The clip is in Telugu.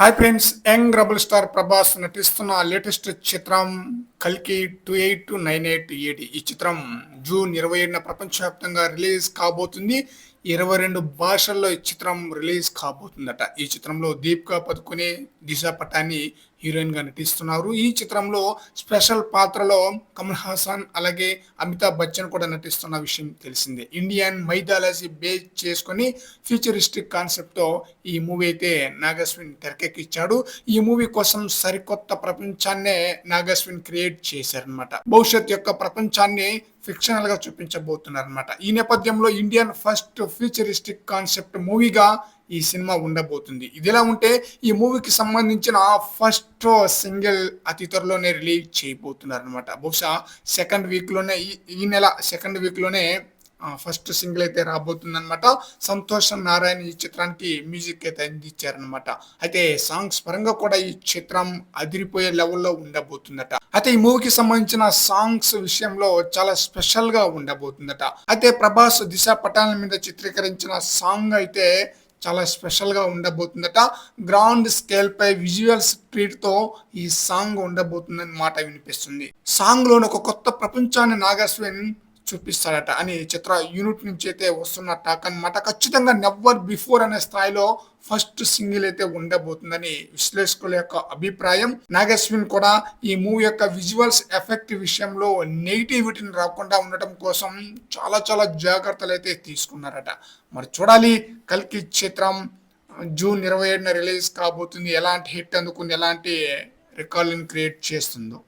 Hi friends young rebel star Prabhas నటిస్తున్న లేటెస్ట్ చిత్రం కల్కి two eight two nine eight AD. ఈ చిత్రం జూన్ ఇరవై ఏడున ప్రపంచవ్యాప్తంగా రిలీజ్ కాబోతుంది. ఇరవై రెండు భాషల్లో ఈ చిత్రం రిలీజ్ కాబోతుందట. ఈ చిత్రంలో దీపికా పదుకునే దిశా పటాని హీరోయిన్గా నటిస్తున్నారు. ఈ చిత్రంలో స్పెషల్ పాత్రలో కమల్ హాసన్ అలాగే అమితాబ్ బచ్చన్ కూడా నటిస్తున్న విషయం తెలిసిందే. ఇండియన్ మైథాలజీ బేస్ చేసుకొని ఫ్యూచరిస్టిక్ కాన్సెప్ట్తో ఈ మూవీ అయితే నాగస్విన్ తెరకెక్కించాడు ఈ మూవీ కోసం సరికొత్త ప్రపంచాన్నే నాగస్విన్ క్రియేట్ చేశారనమాట భవిష్యత్ యొక్క ప్రపంచాన్ని ఫిక్షనల్గా ఈ నేపథ్యంలో ఇండియన్ ఫస్ట్ ఫ్యూచరిస్టిక్ కాన్సెప్ట్ మూవీగా ఈ సినిమా ఉండబోతుంది. ఇదిలా ఉంటే ఈ మూవీకి సంబంధించిన ఫస్ట్ సింగిల్ అతి త్వరలోనే రిలీజ్ చేయబోతున్నారు అనమాట బహుశా సెకండ్ వీక్లోనే ఈ- ఈ నెల సెకండ్ వీక్లోనే ఫస్ట్ సింగిల్ అయితే రాబోతుంది అనమాట సంతోషం నారాయణ ఈ చిత్రానికి మ్యూజిక్ అయితే అందించారనమాట అయితే సాంగ్స్ పరంగా కూడా ఈ చిత్రం అదిరిపోయే లెవెల్లో ఉండబోతుందట. అయితే ఈ మూవీకి సంబంధించిన సాంగ్స్ విషయంలో చాలా స్పెషల్గా ఉండబోతుందట. అయితే ప్రభాస్ దిశ పటాల మీద చిత్రీకరించిన సాంగ్ అయితే చాలా స్పెషల్గా ఉండబోతుందట. గ్రౌండ్ స్కేల్ పై విజువల్ స్ట్రీట్తో ఈ సాంగ్ ఉండబోతుందని మాట వినిపిస్తుంది. సాంగ్లోని ఒక కొత్త ప్రపంచాన్ని నాగస్విన్ చూపిస్తాడట అని చిత్ర యూనిట్ నుంచి అయితే వస్తున్న టాక్ అన్నమాట ఖచ్చితంగా నెవర్ బిఫోర్ అనే స్థాయిలో ఫస్ట్ సింగిల్ అయితే ఉండబోతుందని విశ్లేషకుల యొక్క అభిప్రాయం. నాగస్విన్ కూడా ఈ మూవీ యొక్క విజువల్స్ ఎఫెక్ట్ విషయంలో నెగిటివిటీని రాకుండా ఉండటం కోసం చాలా చాలా జాగ్రత్తలు అయితే తీసుకున్నారట. మరి చూడాలి కల్కి చిత్రం జూన్ ఇరవై ఏడున రిలీజ్ కాబోతుంది. ఎలాంటి హిట్ అందుకుని ఎలాంటి రికార్డులను క్రియేట్ చేస్తుందో.